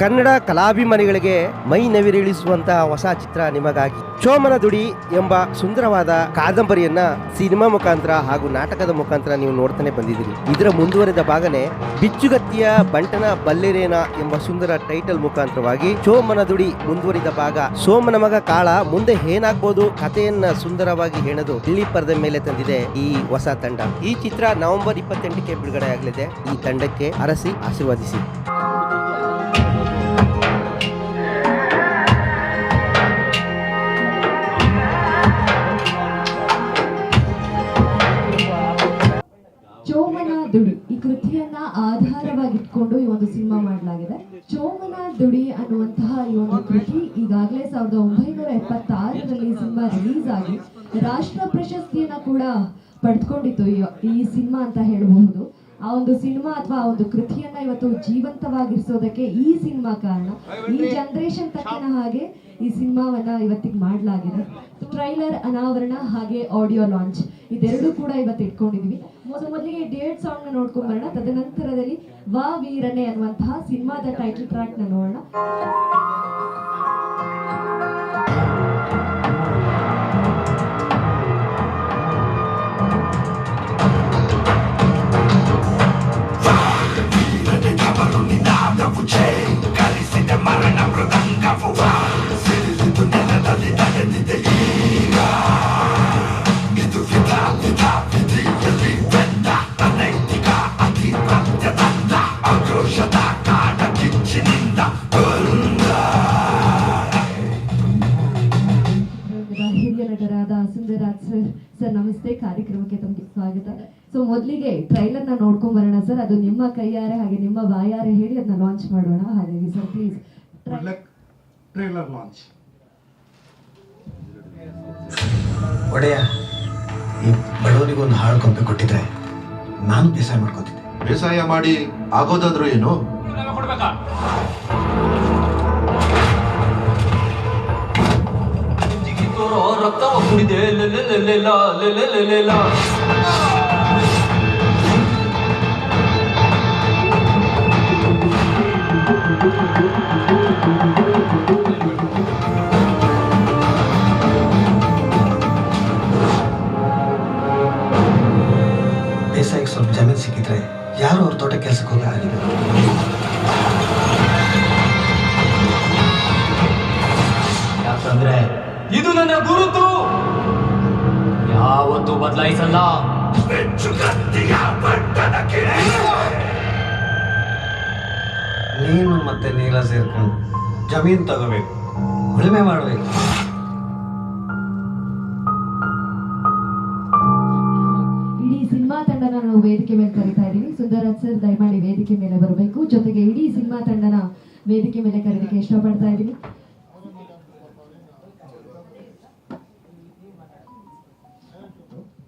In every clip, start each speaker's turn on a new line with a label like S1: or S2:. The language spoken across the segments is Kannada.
S1: ಕನ್ನಡ ಕಲಾಭಿಮಾನಿಗಳಿಗೆ ಮೈ ನವಿರಿಳಿಸುವಂತಹ ಹೊಸ ಚಿತ್ರ ನಿಮಗಾಗಿ. ಚೋಮನ ದುಡಿ ಎಂಬ ಸುಂದರವಾದ ಕಾದಂಬರಿಯನ್ನ ಸಿನಿಮಾ ಮುಖಾಂತರ ಹಾಗೂ ನಾಟಕದ ಮುಖಾಂತರ ನೀವು ನೋಡ್ತಾನೆ ಬಂದಿದ್ದೀರಿ. ಇದರ ಮುಂದುವರೆದ ಭಾಗನೆ ಬಿಚ್ಚುಗತ್ತಿಯ ಬಂಟನ ಬಲ್ಲೆರೇನ ಎಂಬ ಸುಂದರ ಟೈಟಲ್ ಮುಖಾಂತರವಾಗಿ ಚೋಮನ ದುಡಿ ಮುಂದುವರಿದ ಭಾಗ. ಸೋಮನ ಮಗ ಕಾಳ ಮುಂದೆ ಏನಾಗ್ಬೋದು ಕಥೆಯನ್ನ ಸುಂದರವಾಗಿ ಹೇಳದು ಇಳಿ ಪರದ ಮೇಲೆ ತಂದಿದೆ ಈ ಹೊಸ ತಂಡ. ಈ ಚಿತ್ರ ನವೆಂಬರ್ ಇಪ್ಪತ್ತೆಂಟಕ್ಕೆ ಬಿಡುಗಡೆ ಆಗಲಿದೆ ಈ ತಂಡಕ್ಕೆ ಅರಸಿ ಆಶೀರ್ವದಿಸಿ.
S2: ದುಡಿ. ಈ ಕೃತಿಯನ್ನ ಆಧಾರವಾಗಿಟ್ಕೊಂಡು ಈ ಒಂದು ಸಿನಿಮಾ ಮಾಡಲಾಗಿದೆ. ಚೋಮನ ದುಡಿ ಅನ್ನುವಂತಹ ಈ ಒಂದು ಕೃತಿ ಈಗಾಗಲೇ ಸಾವಿರದ ಒಂಬೈನೂರ ಎಪ್ಪತ್ತಾರರಲ್ಲಿ ಸಿನಿಮಾ ರಿಲೀಸ್ ಆಗಿ ರಾಷ್ಟ್ರ ಪ್ರಶಸ್ತಿಯನ್ನ ಕೂಡ ಪಡೆದುಕೊಂಡಿತ್ತು ಈ- ಸಿನಿಮಾ ಅಂತ ಹೇಳಬಹುದು. ಆ ಒಂದು ಸಿನಿಮಾ ಅಥವಾ ಆ ಒಂದು ಕೃತಿಯನ್ನ ಇವತ್ತು ಜೀವಂತವಾಗಿರಿಸೋದಕ್ಕೆ ಈ ಸಿನಿಮಾ ಕಾರಣ. ಈ ಜನರೇಷನ್ ತಕ್ಕಿನ ಹಾಗೆ ಈ ಸಿನಿಮಾವನ್ನ ಇವತ್ತಿಗೆ ಮಾಡಲಾಗಿದೆ. ಟ್ರೈಲರ್ ಅನಾವರಣ ಹಾಗೆ ಆಡಿಯೋ ಲಾಂಚ್ ಇದೆರಡೂ ಕೂಡ ಇವತ್ತು ಇಟ್ಕೊಂಡಿದ್ವಿ. ಮೊದ ಮೊದಲಿಗೆ ಡೇಟ್ ಸಾಂಗ್ನ ನೋಡ್ಕೊಂಡ್ ಬರೋಣ. ತದನಂತರದಲ್ಲಿ ವಾ ವೀರನೆ ಅನ್ನುವಂತಹ ಸಿನಿಮಾದ ಟೈಟಲ್ ಟ್ರ್ಯಾಕ್ನ ನೋಡೋಣ. ಸರ್ ಸರ್ ನಮಸ್ತೆ ಕಾರ್ಯಕ್ರಮಕ್ಕೆ ತಮಗೆ ಸ್ವಾಗತ. ಸೊ ಮೊದಲಿಗೆ ಟ್ರೈಲರ್ನ ನೋಡ್ಕೊಂಡ್ ಬರೋಣ ಸರ್. ಅದು ನಿಮ್ಮ ಕೈಯಾರೆ ಹಾಗೆ ನಿಮ್ಮ ಬಾಯಾರೆ ಹೇಳಿ ಅದನ್ನ ಲಾಂಚ್ ಮಾಡೋಣ. ಹಾಗಾಗಿ ಸರ್ ಪ್ಲೀಸ್
S3: ಟ್ರೈಲರ್ ಲಾಂಚ್
S4: ಒಡೆಯ ಈ ಬಡವರಿಗೊಂದು ಹಾಳು ಕೊಂಬೆ ಕೊಟ್ಟಿದ್ರೆ ನಾನು ಬೇಸಾಯ ಮಾಡ್ಕೋತಿದ್ದೆ.
S5: ಬೇಸಾಯ ಮಾಡಿ ಆಗೋದಾದ್ರೂ ಏನು?
S6: ಜಿಗಿತೋರೋ ರಕ್ತವ ಕುಡಿದೆ ಲೆಲೆಲೆಲೆಲ, ಲೆಲೆಲೆಲೆಲ.
S4: ಬೇಸಾಯಕ್ಕೆ ಸ್ವಲ್ಪ ಜಮೀನು ಸಿಕ್ಕಿದ್ರೆ ಯಾರು ಅವ್ರ ತೋಟ ಕೆಲಸಕ್ಕೆ ಹೋಗಿ ಆಗಿದೆ
S6: ಯಾಕಂದ್ರೆ ಇದು ನನ್ನ ಗುರುತು. ಯಾವತ್ತೂ ಬದಲಾಯಿಸಲ್ಲ.
S4: ನೀನು ಮತ್ತೆ ನೀಲ ಸೇರ್ಕೊಂಡು ಜಮೀನು ತಗೋಬೇಕು. ಉಳುಮೆ ಮಾಡಬೇಕು.
S2: ಇಡೀ ಸಿನಿಮಾ ತಂಡನ ನಾವು ವೇದಿಕೆ ಮೇಲೆ ಕರೀತಾ ಇದ್ದೀವಿ. ಸುಂದರಾಜ್ ಸರ್ ದಯಮಾಡಿ ವೇದಿಕೆ ಮೇಲೆ ಬರಬೇಕು. ಜೊತೆಗೆ ಇಡೀ ಸಿನಿಮಾ ತಂಡನ ವೇದಿಕೆ ಮೇಲೆ ಕರೀಲಿಕ್ಕೆ ಇಷ್ಟಪಡ್ತಾ ಇದ್ದೀನಿ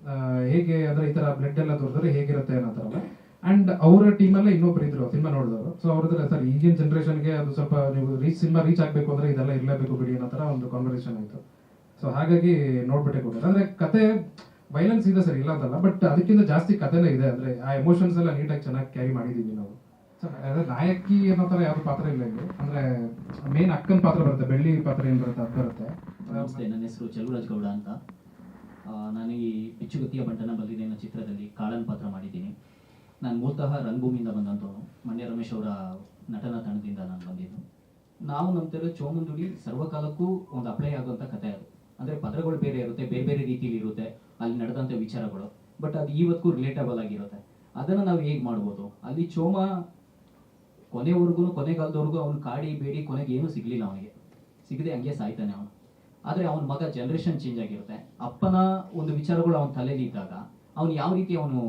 S3: ಆ, ಹೇಗೆ ಅಂದ್ರೆ ಈ ತರ ಬ್ಲಡ್ ಎಲ್ಲ ತೋರಿದ್ರೆ ಹೇಗಿರುತ್ತೆ ಅನ್ನೋ ತರ ಅಂಡ್ ಅವರ ಟೀಮ್ ಟೀಮಲ್ಲೇ ಇನ್ನೊಬ್ರು ಇದ್ರು, ಸಿನಿಮಾ ನೋಡಿದ್ರು ಸೊ ಅವ್ರ ಸರ್, ಈಗಿನ ಜನರೇಷನ್ಗೆ ಅದು ಸ್ವಲ್ಪ ನೀವು ರೀಚ್ ಸಿನಿಮಾ ರೀಚ್ ಆಗಬೇಕು ಅಂದ್ರೆ ಇದೆಲ್ಲ ಇರಲೇಬೇಕು ಬಿಡಿ ಅನ್ನೋ ತರ ಒಂದು ಕಾನ್ವರ್ಸೇಷನ್ ಆಯ್ತು. ಸೊ ಹಾಗಾಗಿ ನೋಡ್ಬಿಟ್ಟೆ ಕೊಟ್ಟೆ ಅಂದ್ರೆ ಕತೆ ವೈಲೆನ್ಸ್ ಇದೆ ಸರ್, ಇಲ್ಲ ಅಂತಲ್ಲ ಬಟ್ ಅದಕ್ಕಿಂತ ಜಾಸ್ತಿ ಕಥೆನೇ ಇದೆ. ಅಂದ್ರೆ ಆ ಎಮೋಷನ್ಸ್ ಎಲ್ಲ ನೀಟಾಗಿ ಚೆನ್ನಾಗಿ ಕ್ಯಾರಿ ಮಾಡಿದೀವಿ ನಾವು. ಸರ್ ನಾಯಕಿ ಅನ್ನೋ ಥರ ಯಾವ್ದು ಪಾತ್ರ ಇಲ್ಲ ಇಲ್ಲಿ. ಅಂದ್ರೆ ಮೇನ್ ಅಕ್ಕನ ಪಾತ್ರ ಬರುತ್ತೆ, ಬೆಳ್ಳಿ ಪಾತ್ರ ಏನ್ ಬರುತ್ತೆ, ಅದು ಬರುತ್ತೆ.
S6: ನನ್ನ ಹೆಸರು ಚಲುವರಾಜ್ ಗೌಡ ಅಂತ. ನಾನು ಪಿಚ್ಚುಗತ್ತಿಯ ಬಂಟನ ಬಲ್ಲಿದೆ ಅನ್ನೋ ಚಿತ್ರದಲ್ಲಿ ಕಾಳನ್ ಪಾತ್ರ ಮಾಡಿದ್ದೀನಿ. ನಾನು ಮೂಲತಃ ರಂಗಭೂಮಿಯಿಂದ ಬಂದಂಥವನು. ಮಂಡ್ಯ ರಮೇಶ್ ಅವರ ನಟನ ತಂಡದಿಂದ ನಾನು ಬಂದಿದ್ದು. ನಾವು ನಂಬ್ತಿರೋ ಚೋಮುಂದುಡಿ ಸರ್ವಕಾಲಕ್ಕೂ ಒಂದು ಅಪ್ಲೈ ಆಗುವಂಥ ಕಥೆ ಅದು. ಅಂದರೆ ಪದಗಳು ಬೇರೆ ಇರುತ್ತೆ, ಬೇರೆ ಬೇರೆ ರೀತಿಯಲ್ಲಿ ಇರುತ್ತೆ, ಅಲ್ಲಿ ನಡೆದಂಥ ವಿಚಾರಗಳು. ಬಟ್ ಅದು ಇವತ್ತಿಗೂ ರಿಲೇಟಬಲ್ ಆಗಿರುತ್ತೆ. ಅದನ್ನು ನಾವು ಹೇಗೆ ಮಾಡ್ಬೋದು? ಅಲ್ಲಿ ಚೋಮ ಕೊನೆವರೆಗೂ, ಕೊನೆಗಾಲದವರೆಗೂ ಅವನು ಕಾಡಿ, ಬೇಡಿ, ಕೊನೆಗೆ ಏನೂ ಸಿಗಲಿಲ್ಲ ಅವನಿಗೆ. ಸಿಗದೆ ಹಂಗೆ ಸಾಯ್ತಾನೆ ಅವನು. ಆದರೆ ಅವನ ಮಗ ಜನರೇಷನ್ ಚೇಂಜ್ ಆಗಿರುತ್ತೆ. ಅಪ್ಪನ ಒಂದು ವಿಚಾರಗಳು ಅವನ ತಲೆಯಲ್ಲಿ ಇದ್ದಾಗ ಅವನು ಯಾವ ರೀತಿ ಅವನು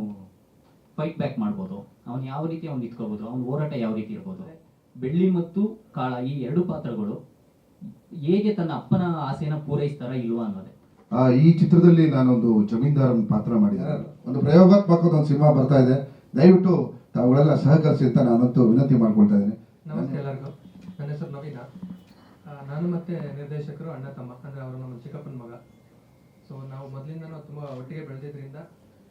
S6: ಫೈಟ್ ಬ್ಯಾಕ್ ಮಾಡ್ಬೋದು? ಅವನು ಯಾವ ರೀತಿ ಅವ್ನು ನಿಂತ್ಕೋಬೋದು ಅವ್ನ ಹೋರಾಟ ಯಾವ ರೀತಿ ಇರ್ಬೋದು? ಬೆಳ್ಳಿ ಮತ್ತು ಕಾಳ ಈ ಎರಡು ಪಾತ್ರಗಳು ಹೇಗೆ ತನ್ನ ಅಪ್ಪನ ಆಸೆನ ಪೂರೈಸ್ತಾರ ಇಲ್ವಾ ಅನ್ನೋದೇ.
S5: ಆ, ಈ ಚಿತ್ರದಲ್ಲಿ ನಾನೊಂದು ಜಮೀನ್ದಾರನ ಪಾತ್ರ ಮಾಡಿದ್ದೇನೆ ಒಂದು ಪ್ರಯೋಗಾತ್ಮಕ ಒಂದು ಸಿನಿಮಾ ಬರ್ತಾ ಇದೆ. ದಯವಿಟ್ಟು ತಾವುಗಳೆಲ್ಲ ಸಹಕರಿಸಿ ಅಂತ ನಾನಂತೂ ವಿನಂತಿ ಮಾಡ್ಕೊಳ್ತಾ ಇದ್ದೀನಿ.
S7: ನಮಸ್ತೆ ಎಲ್ಲರಿಗೂ. ನನ್ನ ಹೆಸರು ನವೀನ. ನಾನು ಮತ್ತೆ ನಿರ್ದೇಶಕರು ಅಣ್ಣ ತಮ್ಮ ಅಂದರೆ ಅವರು ನಮ್ಮ ಚಿಕ್ಕಪ್ಪನ ಮಗ. ಸೊ ನಾವು ಮೊದಲಿಂದ ತುಂಬ ಒಟ್ಟಿಗೆ ಬೆಳೆದಿದ್ದರಿಂದ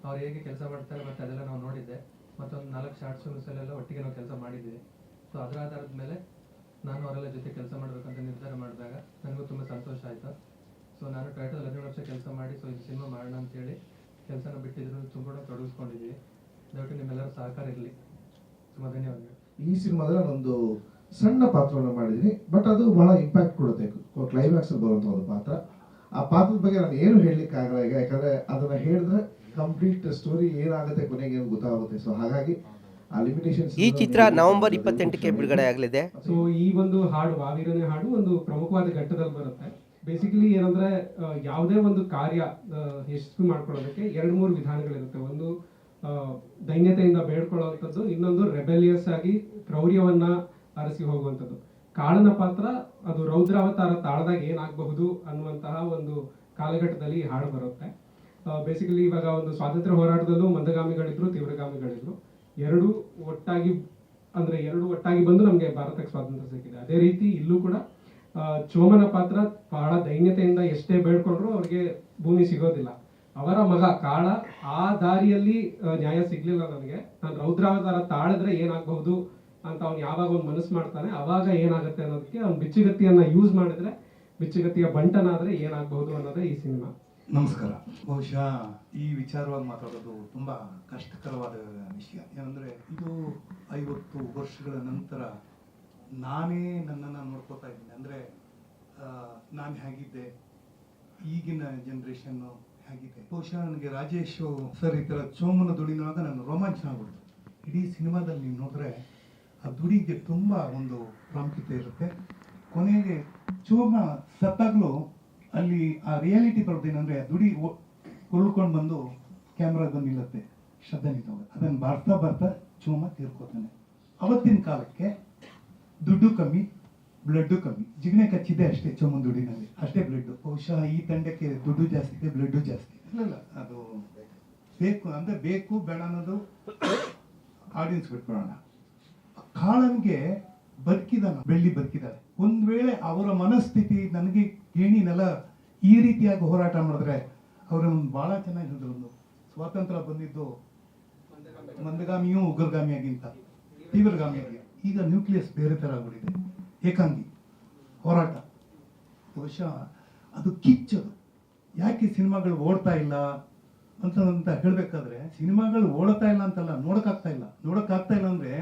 S7: ಅವ್ರು ಹೇಗೆ ಕೆಲಸ ಮಾಡ್ತಾರೆ ಮತ್ತು ಅದೆಲ್ಲ ನಾವು ನೋಡಿದ್ದೆ. ಮತ್ತೊಂದು ನಾಲ್ಕು ಶಾರ್ಟ್ ಫಿಲ್ಮ್ಸಲ್ಲೆಲ್ಲ ಒಟ್ಟಿಗೆ ನಾವು ಕೆಲಸ ಮಾಡಿದ್ದೀವಿ ಸೊ ಅದರ ಆಧಾರದ ಮೇಲೆ ನಾನು ಅವರೆಲ್ಲ ಜೊತೆ ಕೆಲಸ ಮಾಡಬೇಕಂತ ನಿರ್ಧಾರ ಮಾಡಿದಾಗ ನನಗೂ ತುಂಬ ಸಂತೋಷ ಆಯಿತು. ಸೊ ನಾನು ಟೈಟಲ್ ಹದಿನೇಳು ವರ್ಷ ಕೆಲಸ ಮಾಡಿ ಸೊ ಇದು ಸಿನಿಮಾ ಮಾಡೋಣ ಅಂತೇಳಿ ಕೆಲಸನ ಬಿಟ್ಟಿದ್ರು. ತುಂಬ ತೊಡಗಿಸ್ಕೊಂಡಿದ್ದೀವಿ ದಯವಿಟ್ಟು ನಿಮ್ಮೆಲ್ಲರ ಸಹಕಾರ ಇರಲಿ. ತುಂಬ ಧನ್ಯವಾದಗಳು.
S8: ಈ ಸಿನಿಮಾದಲ್ಲಿ ನಾನೊಂದು ಸಣ್ಣ ಪಾತ್ರವನ್ನು ಮಾಡಿದ್ದೀನಿ ಬಟ್ ಅದು ಬಹಳ ಇಂಪ್ಯಾಕ್ಟ್ ಕೊಡುತ್ತೆ. ಕ್ಲೈಮ್ಯಾಕ್ಸ್ ಬರುವಂಥ ಒಂದು ಪಾತ್ರ. ಆ ಪಾತ್ರದ ಬಗ್ಗೆ ನಾನು ಏನು ಹೇಳಲಿಕ್ಕೆ ಆಗಲ್ಲ ಈಗ ಯಾಕಂದರೆ ಅದನ್ನ ಹೇಳಿದ್ರೆ ಕಂಪ್ಲೀಟ್ ಸ್ಟೋರಿ ಏನಾಗುತ್ತೆ ಕೊನೆಗೆ ಏನು ಗೊತ್ತಾಗುತ್ತೆ. ಸೊ ಹಾಗಾಗಿ ಆ ಲಿಮಿಟೇಷನ್ಸ್
S1: ಈ ಚಿತ್ರ ನವೆಂಬರ್ ಇಪ್ಪತ್ತೆಂಟಕ್ಕೆ ಬಿಡುಗಡೆ ಆಗಲಿದೆ.
S3: ಸೊ ಈ ಒಂದು ಹಾಡು ವಾವಿರನೇ ಹಾಡು ಒಂದು ಪ್ರಮುಖವಾದ ಘಟ್ಟದಲ್ಲಿ ಬರುತ್ತೆ. ಬೇಸಿಕಲಿ ಏನಂದ್ರೆ ಯಾವುದೇ ಒಂದು ಕಾರ್ಯ ಯಶಸ್ವಿ ಮಾಡ್ಕೊಳ್ಳೋದಕ್ಕೆ ಎರಡು ಮೂರು ವಿಧಾನಗಳಿರುತ್ತೆ. ಒಂದು ದೈನ್ಯತೆಯಿಂದ ಬೇಡ್ಕೊಳ್ಳುವಂಥದ್ದು ಇನ್ನೊಂದು ರೆಬೆಲಿಯಸ್ ಆಗಿ ಕ್ರೌರ್ಯವನ್ನ ಅರಸಿ ಹೋಗುವಂಥದ್ದು. ಕಾಳನ ಪಾತ್ರ, ಅದು ರೌದ್ರಾವತಾರ ತಾಳದಾಗ ಏನಾಗಬಹುದು ಅನ್ನುವಂತಹ ಒಂದು ಕಾಲಘಟ್ಟದಲ್ಲಿ ಹಾಡು ಬರುತ್ತೆ. ಬೇಸಿಕಲಿ ಇವಾಗ ಒಂದು ಸ್ವಾತಂತ್ರ್ಯ ಹೋರಾಟದಲ್ಲೂ ಮಂದಗಾಮಿಗಳಿದ್ರು, ತೀವ್ರಗಾಮಿಗಳಿದ್ರು. ಎರಡು ಒಟ್ಟಾಗಿ, ಅಂದ್ರೆ ಎರಡು ಒಟ್ಟಾಗಿ ಬಂದು ನಮಗೆ ಭಾರತಕ್ಕೆ ಸ್ವಾತಂತ್ರ್ಯ ಸಿಕ್ಕಿದೆ. ಅದೇ ರೀತಿ ಇಲ್ಲೂ ಕೂಡ ಚೋಮನ ಪಾತ್ರ ಬಹಳ ದೈನ್ಯತೆಯಿಂದ ಎಷ್ಟೇ ಬೇಡ್ಕೊಂಡ್ರು ಅವ್ರಿಗೆ ಭೂಮಿ ಸಿಗೋದಿಲ್ಲ. ಅವರ ಮಗ ಕಾಳ ಆ ದಾರಿಯಲ್ಲಿ ನ್ಯಾಯ ಸಿಗ್ಲಿಲ್ಲ ನನಗೆ. ನಾನು ರೌದ್ರಾವತಾರ ತಾಳಿದ್ರೆ ಏನಾಗಬಹುದು ಅಂತ ಅವ್ನು ಯಾವಾಗ ಒಂದು ಮನಸ್ಸು ಮಾಡ್ತಾನೆ, ಅವಾಗ ಏನಾಗುತ್ತೆ ಅನ್ನೋದಕ್ಕೆ ಅವ್ನು ಬಿಚ್ಚುಗತ್ತಿಯನ್ನ ಯೂಸ್ ಮಾಡಿದ್ರೆ, ಬಿಚ್ಚುಗತ್ತಿಯ ಬಂಟನಾದ್ರೆ ಏನಾಗಬಹುದು ಅನ್ನೋದೇ ಈ ಸಿನಿಮಾ.
S9: ನಮಸ್ಕಾರ. ಬಹುಶಃ ಈ ವಿಚಾರವಾಗಿ ಮಾತಾಡೋದು ತುಂಬಾ ಕಷ್ಟಕರವಾದ ವಿಷಯ. ಏನಂದ್ರೆ ಇದು ಐವತ್ತು ವರ್ಷಗಳ ನಂತರ ನಾನೇ ನನ್ನನ್ನು ನೋಡ್ಕೋತಾ ಇದ್ದೀನಿ. ಅಂದ್ರೆ ನಾನು ಹೇಗಿದ್ದೆ, ಈಗಿನ ಜನ್ರೇಷನ್ನು ಹೇಗಿದೆ. ಬಹುಶಃ ನನಗೆ ರಾಜೇಶ್ ಸರ್ ಈ ಥರ ಚೋಮನ ದುಡಿನಾಗ ನಾನು ರೋಮಾಂಚನ ಆಗ್ಬಿಡ್ತು. ಇಡೀ ಸಿನಿಮಾದಲ್ಲಿ ನೀವು ನೋಡಿದ್ರೆ ಆ ದುಡಿಗೆ ತುಂಬ ಒಂದು ಪ್ರಾಮುಖ್ಯತೆ ಇರುತ್ತೆ. ಕೊನೆಗೆ ಚೋಮ ಸತ್ತಾಗಲೂ ಅಲ್ಲಿ ಆ ರಿಯಾಲಿಟಿ ಬರೋದೇನಂದ್ರೆ ಆ ದುಡಿ ಉಳ್ಕೊಂಡು ಬಂದು ಕ್ಯಾಮ್ರಾದ ನಿಲ್ಲುತ್ತೆ. ಶ್ರದ್ಧೆ ನಿಂತವಾಗ ಅದನ್ನು ಬರ್ತಾ ಬರ್ತಾ ಚೂಮ ತೀರ್ಕೋತಾನೆ. ಅವತ್ತಿನ ಕಾಲಕ್ಕೆ ದುಡ್ಡು ಕಮ್ಮಿ ಬ್ಲಡ್ಡು ಕಮ್ಮಿ. ಜಿಗಣೆ ಕಚ್ಚಿದೆ ಅಷ್ಟೇ ಚೂಮ ದುಡಿನಲ್ಲಿ. ಅಷ್ಟೇ ಬ್ಲಡ್ಡು ಬಹುಶಃ ಈ ತಂಡಕ್ಕೆ ದುಡ್ಡು ಜಾಸ್ತಿ ಇದೆ ಬ್ಲಡ್ಡು ಜಾಸ್ತಿ. ಇಲ್ಲ ಅದು ಬೇಕು. ಅಂದರೆ ಬೇಕು, ಬೇಡ ಅನ್ನೋದು ಆಡಿಯನ್ಸ್ ಬಿಟ್ಬಿಡೋಣ. ಕಾಳನ್ಗೆ ಬದುಕಿದಾನ, ಬೆಳ್ಳಿ ಬದುಕಿದ್ದಾರೆ ಒಂದ್ ವೇಳೆ ಅವರ ಮನಸ್ಥಿತಿ ನನಗೆ ಏಣಿ ನೆಲ ಈ ರೀತಿಯಾಗಿ ಹೋರಾಟ ಮಾಡಿದ್ರೆ ಅವರು ಬಹಳ ಚೆನ್ನಾಗಿ ಹೇಳಿದ್ರು ಒಂದು ಸ್ವಾತಂತ್ರ್ಯ ಬಂದಿದ್ದು ಮಂದಗಾಮಿಯೂ ಉಗ್ರಗಾಮಿಯಾಗಿಂತ, ತೀವ್ರಗಾಮಿಯಾಗಿ. ಈಗ ನ್ಯೂಕ್ಲಿಯಸ್ ಬೇರೆ ತರ ಆಗ್ಬಿಟ್ಟಿದೆ. ಏಕಾಂಗಿ, ಹೋರಾಟ. ಬಹುಶಃ ಅದು ಕಿಚ್ಚದು. ಯಾಕೆ ಸಿನಿಮಾಗಳು ಓಡ್ತಾ ಇಲ್ಲ ಅಂತ ಅಂತ ಹೇಳಬೇಕಾದ್ರೆ ಸಿನಿಮಾಗಳು ಓಡ್ತಾ ಇಲ್ಲ ಅಂತಲ್ಲ, ನೋಡಕ್ಕಾಗ್ತಾ ಇಲ್ಲ. ನೋಡಕ್ಕಾಗ್ತಾ ಇಲ್ಲ ಅಂದ್ರೆ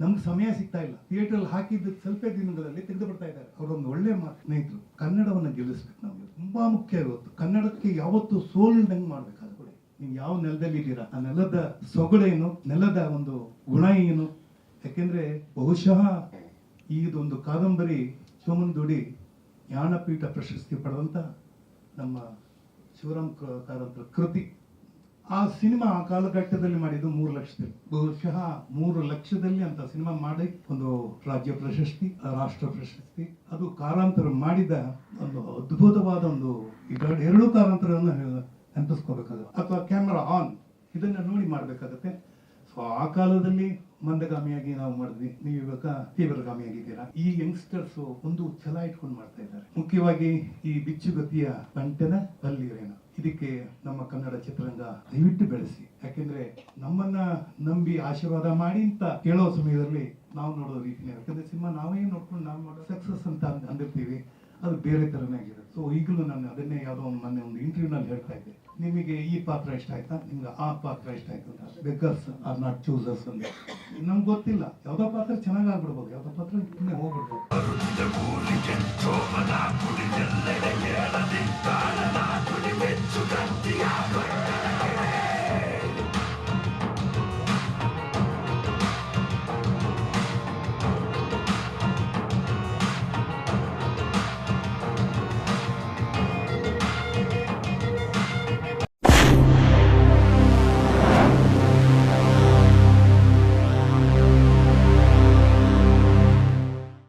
S9: ನಮ್ಗೆ ಸಮಯ ಸಿಗ್ತಾ ಇಲ್ಲ. ಥಿಯೇಟರ್ ಹಾಕಿದ್ದ ಸ್ವಲ್ಪ ದಿನಗಳಲ್ಲಿ ತೆಗೆದು ಬಿಡ್ತಾ ಇದ್ದಾರೆ. ಅವರೊಂದು ಒಳ್ಳೆ ಸ್ನೇಹಿತರು. ಕನ್ನಡವನ್ನು ಗೆಲ್ಲಿಸ್ಬೇಕು ನಮಗೆ. ತುಂಬಾ ಮುಖ್ಯ ಇವತ್ತು ಕನ್ನಡಕ್ಕೆ ಯಾವತ್ತು ಸೋಲಿಲ್ದಂಗೆ ಮಾಡ್ಬೇಕಾದ ಕೂಡ. ನೀವು ಯಾವ ನೆಲದಲ್ಲಿ ಇದ್ದೀರಾ? ಆ ನೆಲದ ಸೊಗಡೇನು ನೆಲದ ಒಂದು ಗುಣ ಏನು? ಯಾಕೆಂದ್ರೆ ಬಹುಶಃ ಇದೊಂದು ಕಾದಂಬರಿ ಸೋಮನ್ ದುಡಿ ಜ್ಞಾನಪೀಠ ಪ್ರಶಸ್ತಿ ಪಡೆದಂತ ನಮ್ಮ ಶಿವರಾಮ್ ಕಾರಂತರ ಕೃತಿ. ಆ ಸಿನಿಮಾ ಆ ಕಾಲಘಟ್ಟದಲ್ಲಿ ಮಾಡಿದ್ದು ಮೂರು ಲಕ್ಷದಲ್ಲಿ. ಬಹುಶಃ ಮೂರು ಲಕ್ಷದಲ್ಲಿ ಅಂತ ಸಿನಿಮಾ ಮಾಡಿ ಒಂದು ರಾಜ್ಯ ಪ್ರಶಸ್ತಿ, ರಾಷ್ಟ್ರ ಪ್ರಶಸ್ತಿ. ಅದು ಕಾಲಾಂತರ ಮಾಡಿದ ಒಂದು ಅದ್ಭುತವಾದ ಒಂದು ಇದೆರಡು ಎರಡು ಕಾಲಾಂತರವನ್ನು ನೆನಪಿಸ್ಕೋಬೇಕಾಗುತ್ತೆ ಅಥವಾ ಕ್ಯಾಮರಾ ಆನ್, ಇದನ್ನ ನೋಡಿ ಮಾಡ್ಬೇಕಾಗತ್ತೆ. ಸೊ ಆ ಕಾಲದಲ್ಲಿ ಮಂದಗಾಮಿಯಾಗಿ ನಾವು ಮಾಡಿದ್ವಿ. ನೀವು ಇವಾಗ ತೀವ್ರಗಾಮಿಯಾಗಿದ್ದೀರಾ. ಈ ಯಂಗ್ಸ್ಟರ್ಸ್ ಒಂದು ಛಲ ಇಟ್ಕೊಂಡು ಮಾಡ್ತಾ ಇದ್ದಾರೆ. ಮುಖ್ಯವಾಗಿ ಈ ಬಿಚ್ಚುಗತಿಯ ಅಲ್ಲಿ ಬಲ್ಲಿರೇನು ಇದಕ್ಕೆ ನಮ್ಮ ಕನ್ನಡ ಚಿತ್ರರಂಗ ದಯವಿಟ್ಟು ಬೆಳೆಸಿ. ಯಾಕೆಂದ್ರೆ ನಮ್ಮನ್ನ ನಂಬಿ ಆಶೀರ್ವಾದ ಮಾಡಿ ಅಂತ ಕೇಳೋ ಸಮಯದಲ್ಲಿ ನಾವು ನೋಡೋ ರೀತಿನೇ ಯಾಕಂದ್ರೆ ಸಿನಿಮಾ ನಾವೇ ನೋಡ್ಕೊಂಡು ನಾವು ನೋಡೋ ಸಕ್ಸಸ್ ಅಂತ ಅಂದಿರ್ತೀವಿ. ಅದು ಬೇರೆ ತರನೇ ಆಗಿದೆ. ಸೊ ಈಗಲೂ ನಾನು ಅದನ್ನೇ ಯಾವುದೋ ಒಂದು ಮೊನ್ನೆ ಒಂದು ಇಂಟರ್ವ್ಯೂನಲ್ಲಿ ಹೇಳ್ತಾ ಇದ್ದೆ. ನಿಮಗೆ ಈ ಪಾತ್ರ ಇಷ್ಟ ಆಯ್ತಾ? ನಿಮ್ಗೆ ಆ ಪಾತ್ರ ಇಷ್ಟ ಆಯ್ತು ಅಂತ. ಬೆಗರ್ಸ್ ಆರ್ ನಾಟ್ ಚೂಸರ್ಸ್ ಅಂತ. ನಮ್ಗೆ ಗೊತ್ತಿಲ್ಲ. ಯಾವುದೋ ಪಾತ್ರ ಚೆನ್ನಾಗಿ ಆಗ್ಬಿಡ್ಬೋದು ಯಾವುದೋ ಪಾತ್ರ ಸುಮ್ಮನೆ ಹೋಗ್ಬಿಡ್ಬೋದು.